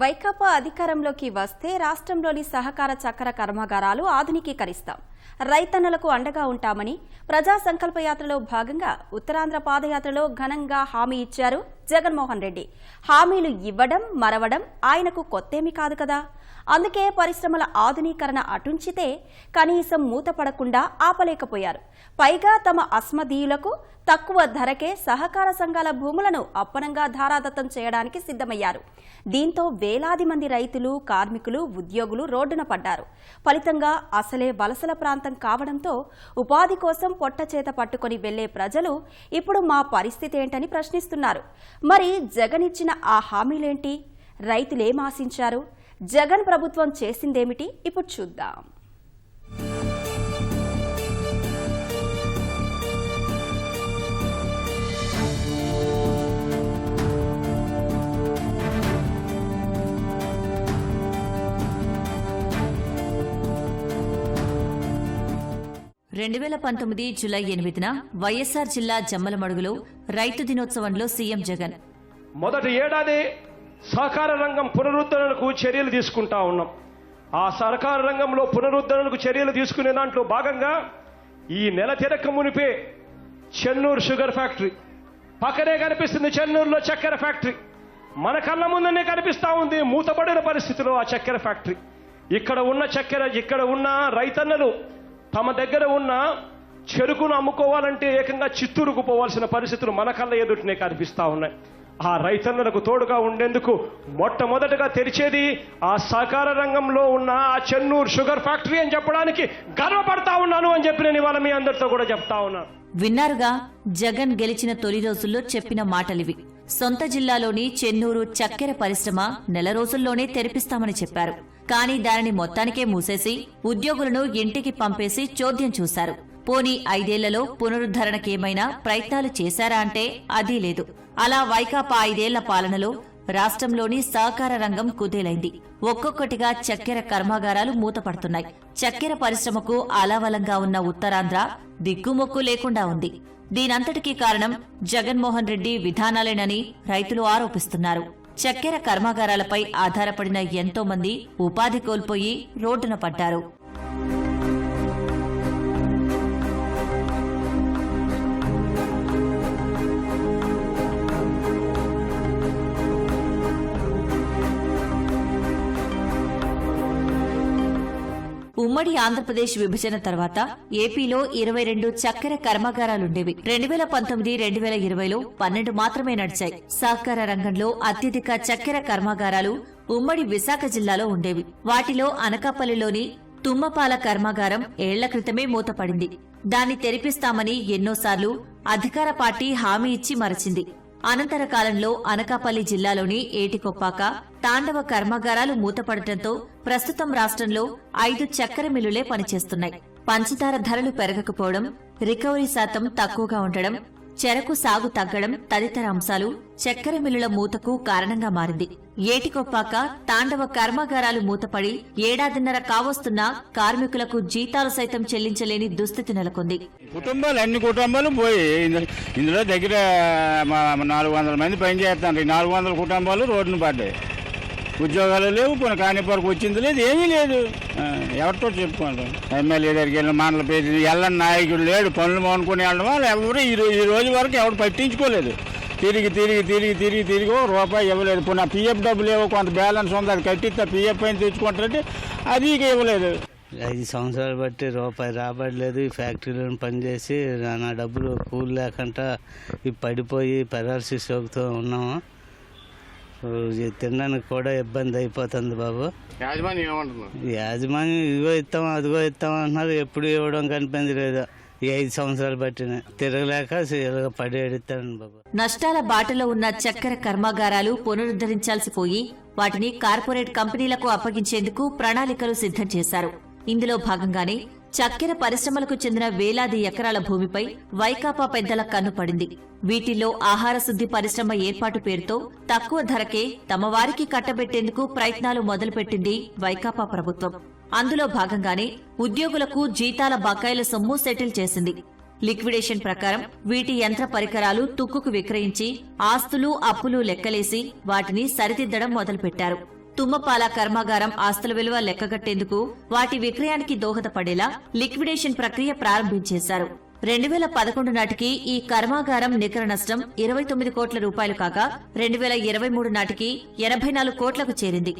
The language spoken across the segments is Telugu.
వైకాపా అధికారంలోకి వస్తే రాష్ట్రంలోని సహకార చక్కెర కర్మాగారాలు ఆధునికీకరిస్తాం. రైతన్నలకు అండగా ఉంటామని ప్రజా సంకల్పయాత్రలో భాగంగా ఉత్తరాంధ్ర పాదయాత్రలో ఘనంగా హామీ ఇచ్చారు జగన్మోహన్ రెడ్డి. హామీలు ఇవ్వడం మరవడం ఆయనకు కొత్తేమీ కాదు కదా. అందుకే పరిశ్రమల ఆధునీకరణ అటుంచితే కనీసం మూతపడకుండా ఆపలేకపోయారు. పైగా తమ అస్మదీయులకు తక్కువ ధరకే సహకార సంఘాల భూములను అప్పనంగా ధారాదత్తం చేయడానికి సిద్ధమయ్యారు. దీంతో వేలాది మంది రైతులు కార్మికులు ఉద్యోగులు రోడ్డున పడ్డారు. ఫలితంగా అసలే వలసల ప్రాంతం కావడంతో ఉపాధి కోసం పొట్ట చేత పట్టుకొని వెళ్ళే ప్రజలు ఇప్పుడు మా పరిస్థితి ఏంటని ప్రశ్నిస్తున్నారు. మరి జగన్ ఇచ్చిన ఆ హామీలేంటి? రైతులేం ఆశించారు? జగన్ ప్రభుత్వం చేసిందేమిటి? ఇప్పుడు చూద్దాం. రెండు వేల పంతొమ్మిది జులై ఎనిమిదిన వైఎస్సార్ జిల్లా జమ్మలమడుగులో రైతు దినోత్సవంలో సీఎం జగన్. మొదటి ఏడాది సహకార రంగం పునరుద్ధరణకు చర్యలు తీసుకుంటా ఉన్నాం. ఆ సహకార రంగంలో పునరుద్ధరణకు చర్యలు తీసుకునే దాంట్లో భాగంగా ఈ నెల తిరక్క మునిపే చెన్నూరు షుగర్ ఫ్యాక్టరీ. పక్కనే కనిపిస్తుంది చెన్నూరులో చక్కెర ఫ్యాక్టరీ. మన కళ్ళ ముందనే కనిపిస్తా ఉంది మూతపడిన పరిస్థితిలో ఆ చక్కెర ఫ్యాక్టరీ. ఇక్కడ ఉన్న చక్కెర ఇక్కడ ఉన్న రైతన్నలు తమ దగ్గర ఉన్న చెరుకును అమ్ముకోవాలంటే ఏకంగా చిత్తూరుకు పోవాల్సిన పరిస్థితులు మన కళ్ళ ఎదుటినే కనిపిస్తా ఉన్నాయి. ఆ రైతన్నలకు తోడుగా ఉండేందుకు మొట్టమొదటగా తెరిచేది ఆ సహకార రంగంలో ఉన్న ఆ చెన్నూరు షుగర్ ఫ్యాక్టరీ అని చెప్పడానికి గర్వపడతా ఉన్నాను అని చెప్పి నేను ఇవాళ మీ అందరితో కూడా చెప్తా ఉన్నాను విన్నారుగా? జగన్ గెలిచిన తొలి రోజుల్లో చెప్పిన మాటలివి. సొంత జిల్లాలోని చెన్నూరు చక్కెర పరిశ్రమ నెల రోజుల్లోనే తెరిపిస్తామని చెప్పారు. కానీ దానిని మొత్తానికే మూసేసి ఉద్యోగులను ఇంటికి పంపేసి చోద్యం చూశారు. పోనీ ఐదేళ్ళలో పునరుద్ధరణకేమైనా ప్రయత్నాలు చేశారా అంటే అదీ లేదు. అలా వైకాపా ఐదేళ్ళ పాలనలో రాష్ట్రంలోని సహకార రంగం కుదేలైంది. ఒక్కొక్కటిగా చక్కెర కర్మాగారాలు మూతపడుతున్నాయి. చక్కెర పరిశ్రమకు అలావలంగా ఉన్న ఉత్తరాంధ్ర దిక్కుమొక్కు లేకుండా ఉంది. దీనంతటికీ కారణం జగన్మోహన్ రెడ్డి విధానాలేనని రైతులు ఆరోపిస్తున్నారు. చక్కెర కర్మాగారాలపై ఆధారపడిన ఎంతో మంది ఉపాధి కోల్పోయి రోడ్డున పడ్డారు. ఉమ్మడి ఆంధ్రప్రదేశ్ విభజన తర్వాత ఏపీలో ఇరవై రెండు చక్కెర కర్మాగారాలుండేవి. రెండు వేల పంతొమ్మిది రెండు వేల ఇరవైలో పన్నెండు మాత్రమే నడిచాయి. సహకార రంగంలో అత్యధిక చక్కెర కర్మాగారాలు ఉమ్మడి విశాఖ జిల్లాలో ఉండేవి. వాటిలో అనకాపల్లిలోని తుమ్మపాల కర్మాగారం ఏళ్ళ క్రితమే మూతపడింది. దాన్ని తెరిపిస్తామని ఎన్నోసార్లు అధికార పార్టీ హామీ ఇచ్చి మరచింది. అనంతర కాలంలో అనకాపల్లి జిల్లాలోని ఏటికొప్పాక తాండవ కర్మాగారాలు మూతపడటంతో ప్రస్తుతం రాష్ట్రంలో ఐదు చక్కెర మిల్లులే పనిచేస్తున్నాయి. పంచదార ధరలు పెరగకపోవడం రికవరీ శాతం తక్కువగా ఉండడం చెరకు సాగు తగ్గడం తదితర అంశాలు చక్కెర మిల్లుల మూతకు కారణంగా మారింది. ఏటికొప్పాక తాండవ కర్మాగారాలు మూతపడి ఏడాదిన్నర కావస్తున్న కార్మికులకు జీతాలు సైతం చెల్లించలేని దుస్థితి నెలకొంది. కుటుంబాలు అన్ని కుటుంబాలు పోయి ఇందులో దగ్గర నాలుగు వందల మంది పనిచేస్తారు నాలుగు వందల కుటుంబాలు రోడ్డును పడ్డాయి. ఉద్యోగాలు లేవు కొన్ని కానిపరకు వచ్చింది లేదు ఏమీ లేదు. ఎవరితో చెప్పుకోండి ఎమ్మెల్యే దగ్గరికి వెళ్ళిన మాటల పేరు ఎల్లని నాయకుడు లేడు పనులు మానుకుని వెళ్ళడం వాళ్ళు ఎవరు ఈ ఈ రోజు వరకు ఎవరు పట్టించుకోలేదు. తిరిగి తిరిగి తిరిగి తిరిగి తిరిగి రూపాయి ఇవ్వలేదు. పోనీ పిఎఫ్ డబ్బులు ఏవో కొంత బ్యాలెన్స్ ఉంది అది కట్టిస్తే పిఎఫ్ అయిన తెచ్చుకుంటారంటే అది ఇక ఇవ్వలేదు. ఐదు సంవత్సరాలు బట్టి రూపాయి రాబడలేదు ఈ ఫ్యాక్టరీలో పనిచేసి నా- డబ్బులు కూలి లేకుండా ఇవి పడిపోయి పెరాలసిస్ సోకుతూ ఉన్నాము. తినడానికి కూడా ఇబ్బంది అయిపోతుంది బాబు. యాజమాన్యం ఏమంటున్నారు యాజమాన్యం ఇదిగో ఇస్తాం అదిగో ఇస్తాం అంటున్నారు. ఎప్పుడు ఇవ్వడం కనిపింది లేదు ఈ ఐదు సంవత్సరాలు బట్టిన. తిరగలేక పడి ఎడుతాను బాబు. నష్టాల బాటలో ఉన్న చక్కెర కర్మాగారాలు పునరుద్ధరించాల్సి పోయి వాటిని కార్పొరేట్ కంపెనీలకు అప్పగించేందుకు ప్రణాళికలు సిద్ధం చేశారు. ఇందులో భాగంగానే చక్కెర పరిశ్రమలకు చెందిన వేలాది ఎకరాల భూమిపై వైకాపా పెద్దల కన్ను పడింది. వీటిల్లో ఆహార శుద్ధి పరిశ్రమ ఏర్పాటు పేరుతో తక్కువ ధరకే తమ వారికి కట్టబెట్టేందుకు ప్రయత్నాలు మొదలుపెట్టింది వైకాపా ప్రభుత్వం. అందులో భాగంగానే ఉద్యోగులకు జీతాల బకాయిల సొమ్ము సెటిల్ చేసింది. లిక్విడేషన్ ప్రకారం వీటి యంత్ర పరికరాలు తుక్కుకు విక్రయించి ఆస్తులు అప్పులు లెక్కలేసి వాటిని సరిదిద్దడం మొదలుపెట్టారు. తుమ్మపాల కర్మాగారం ఆస్తుల విలువ లెక్కగట్టేందుకు వాటి విక్రయానికి దోహదపడేలా లిక్విడేషన్ ప్రక్రియ ప్రారంభించేశారు. రెండు వేల పదకొండు నాటికి ఈ కర్మాగారం నికర నష్టం ఇరవై తొమ్మిది కోట్ల రూపాయలు కాగా రెండు వేల ఇరవై మూడు నాటికి ఎనభై నాలుగు కోట్లకు చేరింది.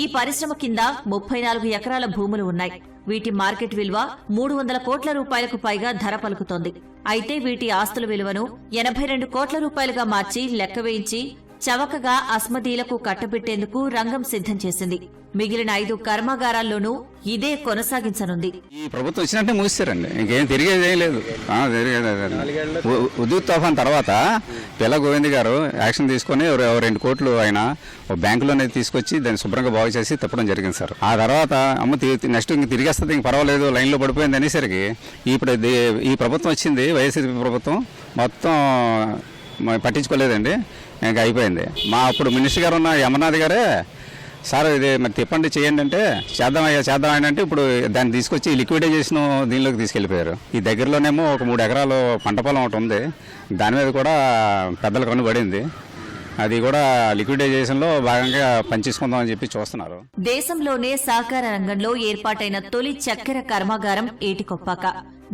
ఈ పరిశ్రమ కింద ముప్పై నాలుగు ఎకరాల భూములు ఉన్నాయి. వీటి మార్కెట్ విలువ మూడు వందల కోట్ల రూపాయలకు పైగా ధర పలుకుతోంది. అయితే వీటి ఆస్తుల విలువను ఎనభై రెండు కోట్ల రూపాయలుగా మార్చి లెక్క వేయించి చవకగా అస్మదీలకు కట్టబెట్టేందుకు రంగం సిద్ధం చేసింది. మిగిలిన ఐదు కర్మాగారాల్లోనూ ఇదే కొనసాగించనుంది. ఈ ప్రభుత్వం వచ్చినట్టే మూసారండి ఇంకేం తిరిగేది ఏం లేదు. ఆ, తుఫాన్ తర్వాత పిల్ల గోవింద్ గారు యాక్షన్ తీసుకొని రెండు కోట్లు ఆయన బ్యాంకులోనే తీసుకొచ్చి దాన్ని శుభ్రంగా బాగు చేసి తిప్పడం జరిగింది సార్. ఆ తర్వాత అమ్మ తి- నెక్స్ట్ ఇంక తిరిగేస్తుంది ఇంక పర్వాలేదు లైన్లో పడిపోయింది అనేసరికి ఇప్పుడు ఈ ప్రభుత్వం వచ్చింది వైఎస్ఆర్ ప్రభుత్వం మొత్తం పట్టించుకోలేదండి. ఇంకా అయిపోయింది. మా అప్పుడు మినిస్టర్ గారు ఉన్న యమనాథ్ గారే సార్ ఇది మరి తిప్పండి చేయండి అంటే చేద్దాం అయ్యా చేద్దాం ఆయన అంటే ఇప్పుడు దాన్ని తీసుకొచ్చి లిక్విడైజేషన్ దీనిలోకి తీసుకెళ్ళిపోయారు. ఈ దగ్గరలోనేమో ఒక మూడు ఎకరాలు పంట పొలం ఒకటి ఉంది. దాని మీద కూడా పెద్దల కనుబడింది పడింది. అది కూడా లిక్విడైజేషన్లో భాగంగా పనిచేసుకుందాం అని చెప్పి చూస్తున్నారు. దేశంలోనే సహకార రంగంలో ఏర్పాటైన తొలి చక్కెర కర్మాగారం ఏటికొప్పాక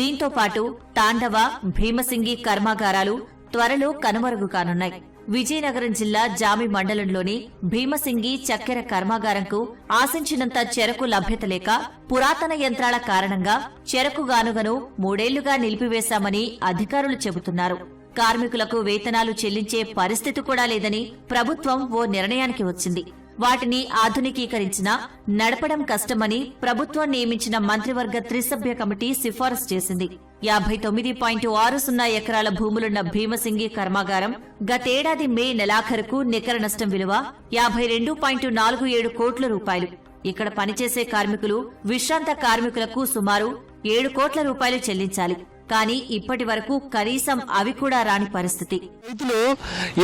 దీంతో పాటు తాండవ భీమసింగి కర్మాగారాలు త్వరలో కనుమరుగు కానున్నాయి. విజయనగరం జిల్లా జామి మండలంలోని భీమసింగి చక్కెర కర్మాగారంకు ఆశించినంత చెరకు లభ్యత లేక పురాతన యంత్రాల కారణంగా చెరకు గానుగను మూడేళ్ళుగా నిలిపివేశామని అధికారులు చెబుతున్నారు. కార్మికులకు వేతనాలు చెల్లించే పరిస్థితి కూడా లేదని ప్రభుత్వం ఓ నిర్ణయానికి వచ్చింది. వాటిని ఆధునికీకరించినా నడపడం కష్టమని ప్రభుత్వం నియమించిన మంత్రివర్గ త్రిసభ్య కమిటీ సిఫారసు చేసింది. యాభై తొమ్మిది పాయింట్ ఆరు సున్నా ఎకరాల భూములున్న భీమసింగి కర్మాగారం గతేడాది మే నెలాఖరుకు నికర నష్టం విలువ యాభై రెండు పాయింట్ నాలుగు ఏడు కోట్ల రూపాయలు. ఇక్కడ పనిచేసే కార్మికులు విశ్రాంత కార్మికులకు సుమారు ఏడు కోట్ల రూపాయలు చెల్లించాలి. కానీ ఇప్పటి వరకు కనీసం అవి కూడా రాని పరిస్థితి. రైతులు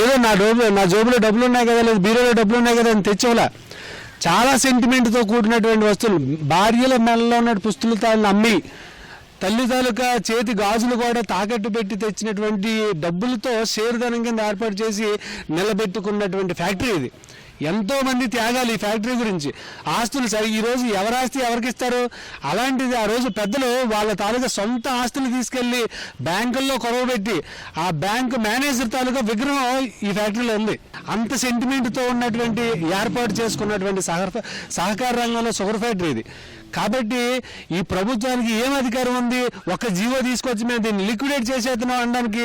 ఏదో నా డబ్బులు నా జోబులో డబ్బులు ఉన్నాయి కదా లేదు బీరోలో డబ్బులు ఉన్నాయి కదా అని తెచ్చేవాళ్ళ. చాలా సెంటిమెంట్తో కూడినటువంటి వస్తువులు భార్యల మెడలో ఉన్న పుస్తులతాలను అమ్మి తల్లి తాలూకా చేతి గాజులు కూడా తాకట్టు పెట్టి తెచ్చినటువంటి డబ్బులతో షేర్ధనం కింద ఏర్పాటు చేసి నిలబెట్టుకున్నటువంటి ఫ్యాక్టరీ ఇది. ఎంతో మంది త్యాగాలు ఈ ఫ్యాక్టరీ గురించి. ఆస్తులు సరి ఈరోజు రోజు ఎవరి ఆస్తి ఎవరికి ఇస్తారు? అలాంటిది ఆ రోజు పెద్దలు వాళ్ళ తాలూకా సొంత ఆస్తులు తీసుకెళ్ళి బ్యాంకుల్లో కొరవబెట్టి ఆ బ్యాంకు మేనేజర్ తాలూకా విగ్రహం ఈ ఫ్యాక్టరీలో ఉంది. అంత సెంటిమెంట్తో ఉన్నటువంటి ఏర్పాటు చేసుకున్నటువంటి సహ సహకార రంగంలో షుగర్ ఫ్యాక్టరీ ఇది. కాబట్టి ఈ ప్రభుత్వానికి ఏం అధికారం ఉంది? ఒక జీవో తీసుకొచ్చి మేము దీన్ని లిక్విడేట్ చేసేస్తున్నాం అనడానికి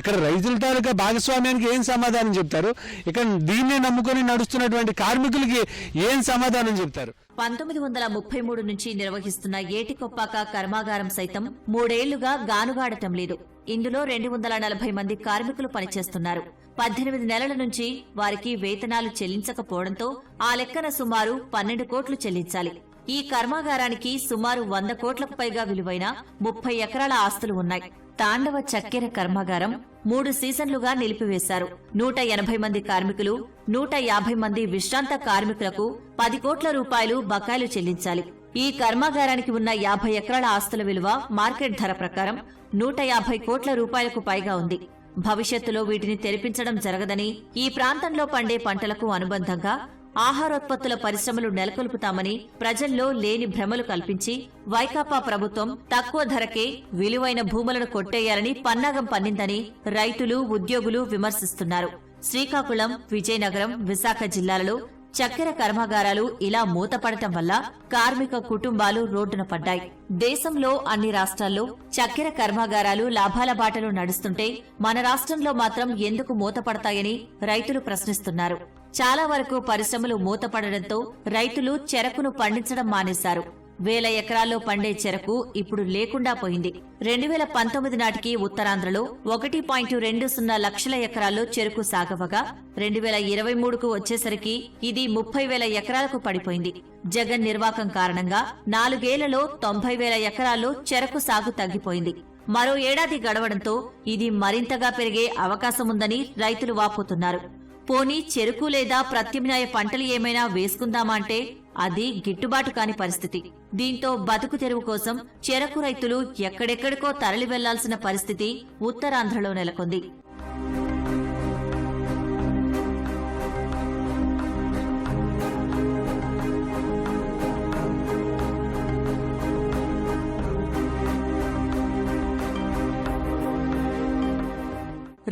ఇక్కడ రైతుల తాలూకా భాగస్వామ్యానికి ఏం సమాధానం చెప్తారు? ఇక్కడ దీన్నే నమ్ముకొని నడుస్తున్నటువంటి కార్మికులకి ఏం సమాధానం చెప్తారు? పంతొమ్మిది వందల ముప్పై మూడు నుంచి నిర్వహిస్తున్న ఏటికొప్పాక కర్మాగారం సైతం మూడేళ్ళుగా గానుగాడటం లేదు. ఇందులో రెండు వందల నలభై మంది కార్మికులు పనిచేస్తున్నారు. పద్దెనిమిది నెలల నుంచి వారికి వేతనాలు చెల్లించకపోవడంతో ఆ లెక్కన సుమారు పన్నెండు కోట్లు చెల్లించాలి. ఈ కర్మాగారానికి సుమారు వంద కోట్లకు పైగా విలువైన ముప్పై ఎకరాల ఆస్తులు ఉన్నాయి. తాండవ చక్కెర కర్మాగారం మూడు సీజన్లుగా నిలిపివేశారు. నూట ఎనభై మంది కార్మికులు నూట యాభై మంది విశ్రాంత కార్మికులకు పది కోట్ల రూపాయలు బకాయిలు చెల్లించాలి. ఈ కర్మాగారానికి ఉన్న యాభై ఎకరాల ఆస్తుల విలువ మార్కెట్ ధర ప్రకారం నూట యాభై కోట్ల రూపాయలకు పైగా ఉంది. భవిష్యత్తులో వీటిని తెరిపించడం జరగదని ఈ ప్రాంతంలో పండే పంటలకు అనుబంధంగా ఆహారోత్పత్తుల పరిశ్రమలు నెలకొల్పుతామని ప్రజల్లో లేని భ్రమలు కల్పించి వైకాపా ప్రభుత్వం తక్కువ ధరకే విలువైన భూములను కొట్టేయాలని పన్నాగం పన్నిందని రైతులు ఉద్యోగులు విమర్శిస్తున్నారు. శ్రీకాకుళం విజయనగరం విశాఖ జిల్లాలలో చక్కెర కర్మాగారాలు ఇలా మూతపడటం వల్ల కార్మిక కుటుంబాలు రోడ్డున పడ్డాయి. దేశంలో అన్ని రాష్ట్రాల్లో చక్కెర కర్మాగారాలు లాభాల బాటలో నడుస్తుంటే మన రాష్ట్రంలో మాత్రం ఎందుకు మూతపడతాయని రైతులు ప్రశ్నిస్తున్నారు. చాలా వరకు పరిశ్రమలు మూతపడడంతో రైతులు చెరకును పండించడం మానేశారు. వేల ఎకరాల్లో పండే చెరకు ఇప్పుడు లేకుండా పోయింది. రెండు వేల పంతొమ్మిది నాటికి ఉత్తరాంధ్రలో ఒకటి పాయింట్ రెండు సున్నా లక్షల ఎకరాల్లో చెరకు సాగవగా రెండు వేల ఇరవై మూడుకు వచ్చేసరికి ఇది ముప్పై వేల ఎకరాలకు పడిపోయింది. జగన్ నిర్వాకం కారణంగా నాలుగేళ్ళలో తొంభై వేల ఎకరాల్లో చెరకు సాగు తగ్గిపోయింది. మరో ఏడాది గడవడంతో ఇది మరింతగా పెరిగే అవకాశముందని రైతులు వాపోతున్నారు. పోనీ చెరుకు లేదా ప్రత్యామ్నాయ పంటలు ఏమైనా వేసుకుందామంటే అది గిట్టుబాటు కాని పరిస్థితి. దీంతో బతుకు తెరువు కోసం చెరకు రైతులు ఎక్కడెక్కడికో తరలి వెళ్ళాల్సిన పరిస్థితి ఉత్తరాంధ్రలో నెలకొంది.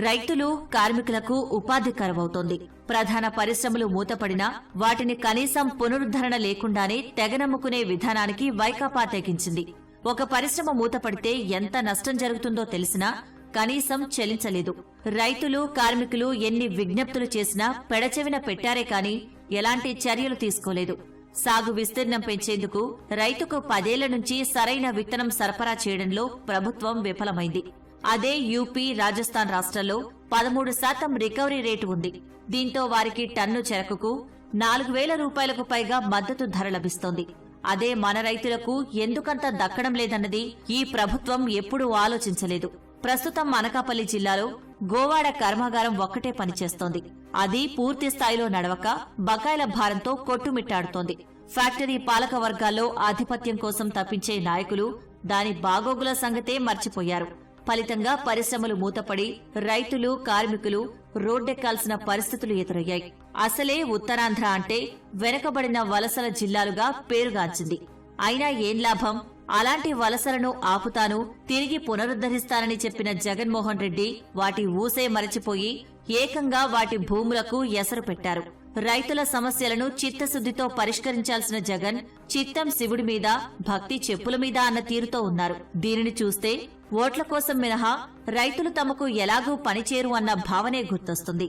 రైతులు కార్మికులకు ఉపాధికరమవుతోంది ప్రధాన పరిశ్రమలు మూతపడినా వాటిని కనీసం పునరుద్ధరణ లేకుండానే తెగనమ్ముకునే విధానానికి వైకాపా తెగించింది. ఒక పరిశ్రమ మూతపడితే ఎంత నష్టం జరుగుతుందో తెలిసినా కనీసం చెల్లించలేదు. రైతులు కార్మికులు ఎన్ని విజ్ఞప్తులు చేసినా పెడచెవిన పెట్టారే కాని ఎలాంటి చర్యలు తీసుకోలేదు. సాగు విస్తీర్ణం పెంచేందుకు రైతుకు పదేళ్ళ నుంచి సరైన విత్తనం సరఫరా చేయడంలో ప్రభుత్వం విఫలమైంది. అదే యూపీ రాజస్థాన్ రాష్ట్రాల్లో పదమూడు శాతం రికవరీ రేటు ఉంది. దీంతో వారికి టన్ను చెరకుకు నాలుగు వేల రూపాయలకు పైగా మద్దతు ధర లభిస్తోంది. అదే మన రైతులకు ఎందుకంత దక్కడం లేదన్నది ఈ ప్రభుత్వం ఎప్పుడూ ఆలోచించలేదు. ప్రస్తుతం అనకాపల్లి జిల్లాలో గోవాడ కర్మాగారం ఒక్కటే పనిచేస్తోంది. అది పూర్తి స్థాయిలో నడవక బకాయిల భారంతో కొట్టుమిట్టాడుతోంది. ఫ్యాక్టరీ పాలక వర్గాల్లో ఆధిపత్యం కోసం తప్పించే నాయకులు దాని బాగోగుల సంగతే మర్చిపోయారు. ఫలితంగా పరిశ్రమలు మూతపడి రైతులు కార్మికులు రోడ్డెక్కాల్సిన పరిస్థితులు ఎదురయ్యాయి. అసలే ఉత్తరాంధ్ర అంటే వెనకబడిన వలసల జిల్లాలుగా పేరుగాంచింది. అయినా ఏం లాభం? అలాంటి వలసలను ఆపుతాను తిరిగి పునరుద్ధరిస్తానని చెప్పిన జగన్మోహన్ రెడ్డి వాటి ఊసే మరచిపోయి ఏకంగా వాటి భూములకు ఎసరు పెట్టారు. రైతుల సమస్యలను చిత్తశుద్దితో పరిష్కరించాల్సిన జగన్ చిత్తం శివుడి మీద భక్తి చెప్పుల మీద అన్న తీరుతో ఉన్నారు. దీనిని చూస్తే ఓట్ల కోసం మినహా రైతులు తమకు ఎలాగూ పనిచేరు అన్న భావనే గుర్తొస్తుంది.